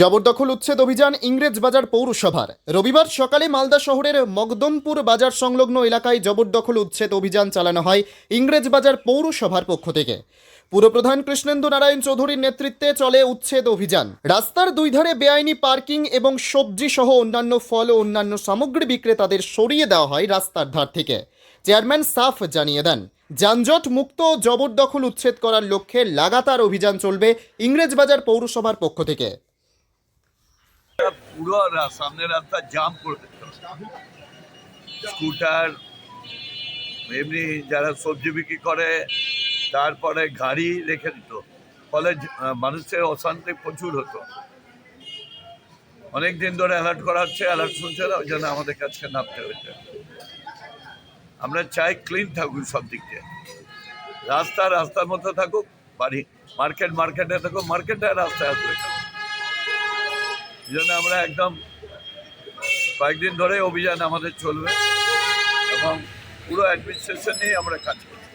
জবরদখল উচ্ছেদ অভিযান ইংরেজ বাজার পৌরসভার। রবিবার সকালে মালদা শহরের মগদমপুর বাজার সংলগ্ন এলাকায় জবরদখল উচ্ছেদ অভিযান চালানো হয় ইংরেজ বাজার পৌরসভার পক্ষ থেকে। পুরপ্রধান কৃষ্ণেন্দু নারায়ণ চৌধুরীর নেতৃত্বে চলে উচ্ছেদ অভিযান। রাস্তার দুই ধারে বেআইনি পার্কিং এবং সবজি সহ অন্যান্য ফল ও অন্যান্য সামগ্রী বিক্রেতাদের সরিয়ে দেওয়া হয় রাস্তার ধার থেকে। চেয়ারম্যান সাফ জানিয়ে দেন, যানজট মুক্ত জবরদখল উচ্ছেদ করার লক্ষ্যে লাগাতার অভিযান চলবে ইংরেজবাজার পৌরসভার পক্ষ থেকে। পুরো সামনের রাস্তা জাম করে দিত স্কুটার এমনি যারা সবজি বিক্রি করে, তারপরে গাড়ি রেখে দিত। ফলে মানুষের অশান্তি প্রচুর হতো। অনেক দিন ধরে অ্যালার্ট করা হচ্ছে অ্যালার্ট শুনছে না, ওই জন্য আমাদের কাছে নামতে হয়েছে। আমরা চাই ক্লিন থাকুক সব দিক দিয়ে। রাস্তা, রাস্তার মতো থাকুক, বাড়ি মার্কেট মার্কেটে থাকুক মার্কেটে রাস্তায় আসবে। জন্য আমরা একদম কয়েকদিন ধরে অভিযান আমাদের চলবে এবং পুরো অ্যাডমিনিস্ট্রেশন নিয়ে আমরা কাজ করছি।